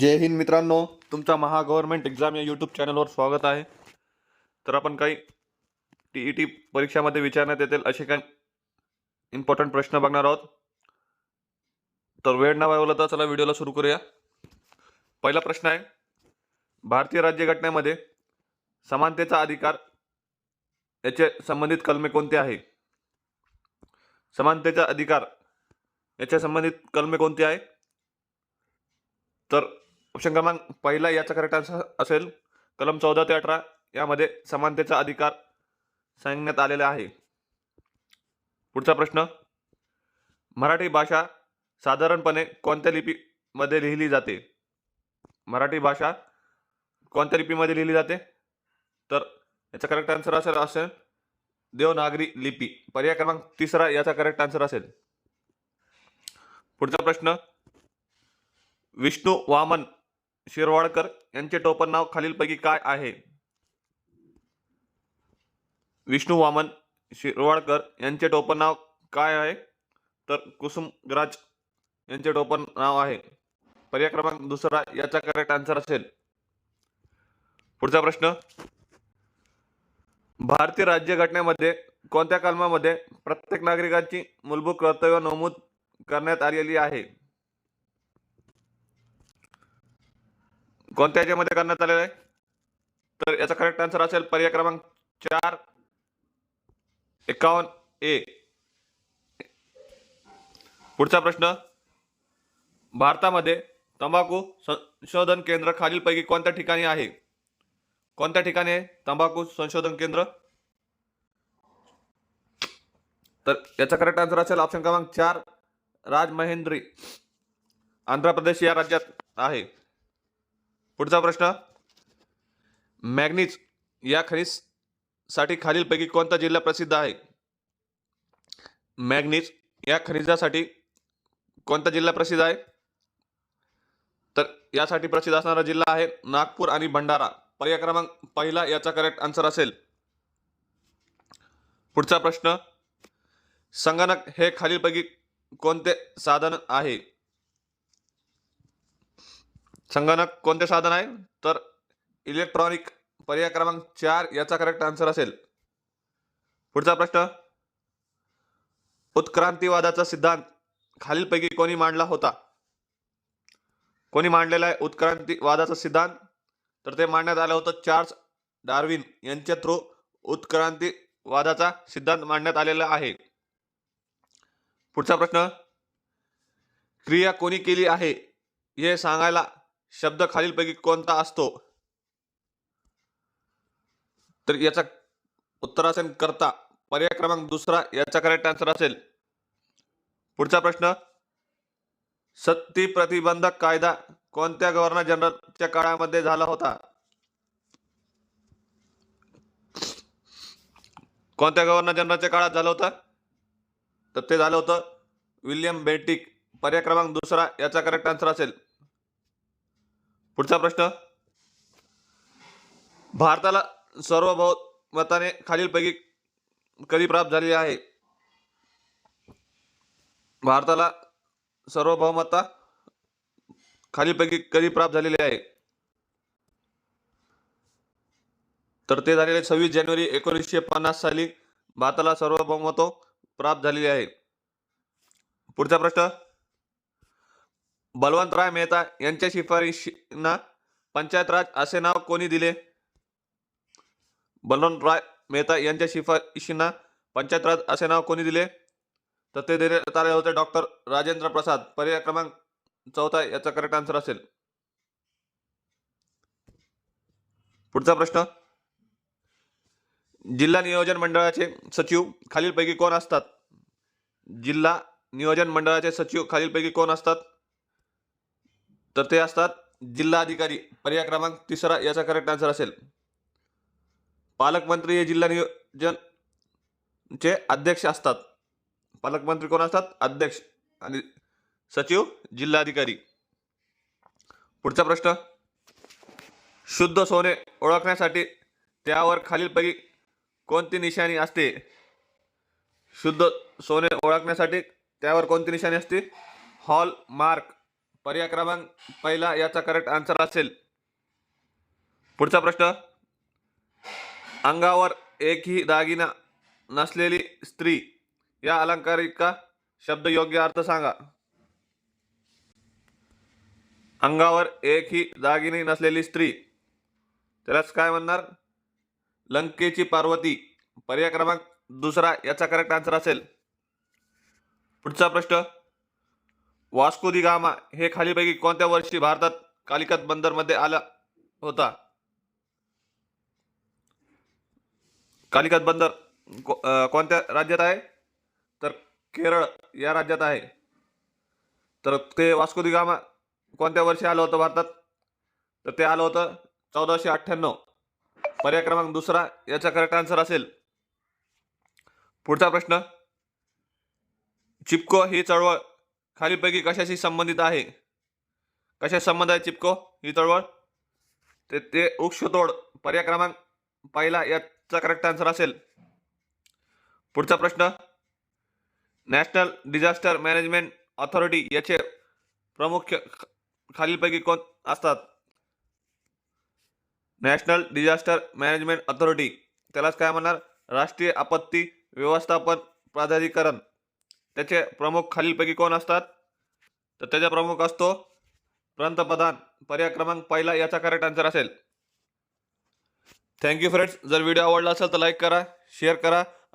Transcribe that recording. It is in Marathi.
जय हिंद मित्रांनो तुमचा महा गव्हर्नमेंट एक्झाम या यूट्यूब चॅनलवर स्वागत आहे. तर आपण काही टी ई टी परीक्षामध्ये विचारण्यात येतील असे काही इम्पॉर्टंट प्रश्न बघणार आहोत. तर वेळ ना वायवला तर चला व्हिडिओला सुरू करूया. पहिला प्रश्न आहे भारतीय राज्यघटनेमध्ये समानतेचा अधिकार याचे संबंधित कलमे कोणते आहे? समानतेचा अधिकार याच्या संबंधित कलमे कोणती आहे? तर ऑप्शन क्रमांक पहिला याचा करेक्ट आन्सर असेल. कलम चौदा ते अठरा यामध्ये समानतेचा अधिकार सांगण्यात आलेला आहे. पुढचा प्रश्न. मराठी भाषा साधारणपणे कोणत्या लिपीमध्ये लिहिली जाते? मराठी भाषा कोणत्या लिपीमध्ये लिहिली जाते? तर याचा करेक्ट आन्सर असेल असेल देवनागरी लिपी. पर्याय क्रमांक तिसरा याचा करेक्ट आन्सर असेल. पुढचा प्रश्न. विष्णू वामन शिरवाडकर यांचे टोपण नाव खालीलपैकी काय आहे? विष्णू वामन शिरवाडकर यांचे टोपण नाव काय आहे? तर कुसुमराज यांचे टोपण नाव आहे. पर्याय क्रमांक दुसरा याचा करेक्ट आन्सर असेल. पुढचा प्रश्न. भारतीय राज्यघटनेमध्ये कोणत्या कलमामध्ये प्रत्येक नागरिकाची मूलभूत कर्तव्य नमूद करण्यात आलेली आहे? कोणत्या याच्यामध्ये करण्यात आलेलं आहे? तर याचा करेक्ट आन्सर असेल पर्याय क्रमांक चार. एकावन्न ए. पुढचा प्रश्न. भारतामध्ये तंबाखू संशोधन केंद्र खालीलपैकी कोणत्या ठिकाणी आहे? कोणत्या ठिकाणी आहे तंबाखू संशोधन केंद्र? तर याचा करेक्ट आन्सर असेल ऑप्शन क्रमांक चार. राजमहेंद्री आंध्र प्रदेश या राज्यात आहे. पुढचा प्रश्न. मॅग्नीज या खनिजसाठी खालीलपैकी कोणता जिल्हा प्रसिद्ध आहे? मॅग्नीज या खनिजासाठी कोणता जिल्हा प्रसिद्ध आहे? तर यासाठी प्रसिद्ध असणारा जिल्हा आहे नागपूर आणि भंडारा. पर्याय क्रमांक पहिला याचा करेक्ट आन्सर असेल. पुढचा प्रश्न. संगणक हे खालीलपैकी कोणते साधन आहे? संगणक कोणते साधन आहे? तर इलेक्ट्रॉनिक पर्याय क्रमांक चार याचा करेक्ट आन्सर असेल. पुढचा प्रश्न. उत्क्रांतीवादाचा सिद्धांत खालीलपैकी कोणी मांडला होता? कोणी मांडलेला आहे उत्क्रांतीवादाचा सिद्धांत? तर ते मांडण्यात आलं होतं चार्ल्स डार्विन यांच्या थ्रू उत्क्रांतीवादाचा सिद्धांत मांडण्यात आलेला आहे. पुढचा प्रश्न. क्रिया कोणी केली आहे? हे सांगायला शब्द खालीलपैकी कोणता असतो? तर याचा उत्तर असेल करता पर्याय क्रमांक दुसरा याचा करेक्ट आन्सर असेल. पुढचा प्रश्न. सत्ती प्रतिबंधक कायदा कोणत्या गव्हर्नर जनरलच्या काळामध्ये झाला होता? कोणत्या गव्हर्नर जनरलच्या काळात झालं होतं? तर ते झालं होतं विल्यम बेंटिक. पर्याय क्रमांक दुसरा याचा करेक्ट आन्सर असेल. पुढचा प्रश्न. भारताला सार्वभौमताने खालीलपैकी कधी प्राप्त झालेली आहे? भारताला सार्वभौमता खालीलपैकी कधी प्राप्त झालेली आहे? तर ते झालेले सव्वीस जानेवारी एकोणीसशे पन्नास साली भारताला सार्वभौमत्व प्राप्त झालेली आहे. पुढचा प्रश्न. बलवंतराय मेहता यांच्या शिफारशींना पंचायत राज असे नाव कोणी दिले? बलवंतराय मेहता यांच्या शिफारशींना पंचायत राज असे नाव कोणी दिले? तर ते देण्यात आले होते डॉक्टर राजेंद्र प्रसाद. पर्याय क्रमांक चौथा याचा करेक्ट आन्सर असेल. पुढचा प्रश्न. जिल्हा नियोजन मंडळाचे सचिव खालीलपैकी कोण असतात? जिल्हा नियोजन मंडळाचे सचिव खालीलपैकी कोण असतात? तर ते असतात जिल्हाधिकारी. पर्याय क्रमांक तिसरा याचा करेक्ट आन्सर असेल. पालकमंत्री हे जिल्हा नियोजन चे अध्यक्ष असतात. पालकमंत्री कोण असतात? अध्यक्ष आणि सचिव जिल्हाधिकारी. पुढचा प्रश्न. शुद्ध सोने ओळखण्यासाठी त्यावर खालीलपैकी कोणती निशाणी असते? शुद्ध सोने ओळखण्यासाठी त्यावर कोणती निशाणी असते? हॉल मार्क पर्याय क्रमांक पहिला याचा करेक्ट आन्सर असेल. पुढचा प्रश्न. अंगावर एकही दागिना नसलेली स्त्री या अलंकारिका शब्द योग्य अर्थ सांगा. अंगावर एकही दागिनी नसलेली स्त्री त्यालाच काय म्हणणार? लंकेची पार्वती. पर्याय क्रमांक दुसरा याचा करेक्ट आन्सर असेल. पुढचा प्रश्न. वास्को दि गामा हे खालीपैकी कोणत्या वर्षी भारतात कालिकत बंदरमध्ये आला होता? कालिकत बंदर कोणत्या राज्यात आहे? तर केरळ या राज्यात आहे. तर ते वास्को दि गामा कोणत्या वर्षी आलं होतं भारतात? तर ते आलं होतं चौदाशे अठ्ठ्याण्णव. पर्याय क्रमांक दुसरा याचा करेक्ट आन्सर असेल. पुढचा प्रश्न. चिपको ही चळवळ खालीपैकी कशाशी संबंधित आहे? कशा संबंध आहे चिपको ही चळवळ? ते ते वृक्षतोड पर्याय क्रमांक पहिला याचा करेक्ट आन्सर असेल. पुढचा प्रश्न. नॅशनल डिझास्टर मॅनेजमेंट ऑथॉरिटी याचे प्रमुख खालीलपैकी कोण असतात? नॅशनल डिझास्टर मॅनेजमेंट ऑथॉरिटी त्यालाच काय म्हणणार? राष्ट्रीय आपत्ती व्यवस्थापन प्राधिकरण. त्याचे प्रमुख खालीलपैकी कोण असतात? तर त्याचा प्रमुख असतो पंतप्रधान. पर्याय क्रमांक पहिला याचा करेक्ट आन्सर असेल. थँक्यू फ्रेंड्स जर व्हिडिओ आवडला असेल तर लाईक करा शेअर करा.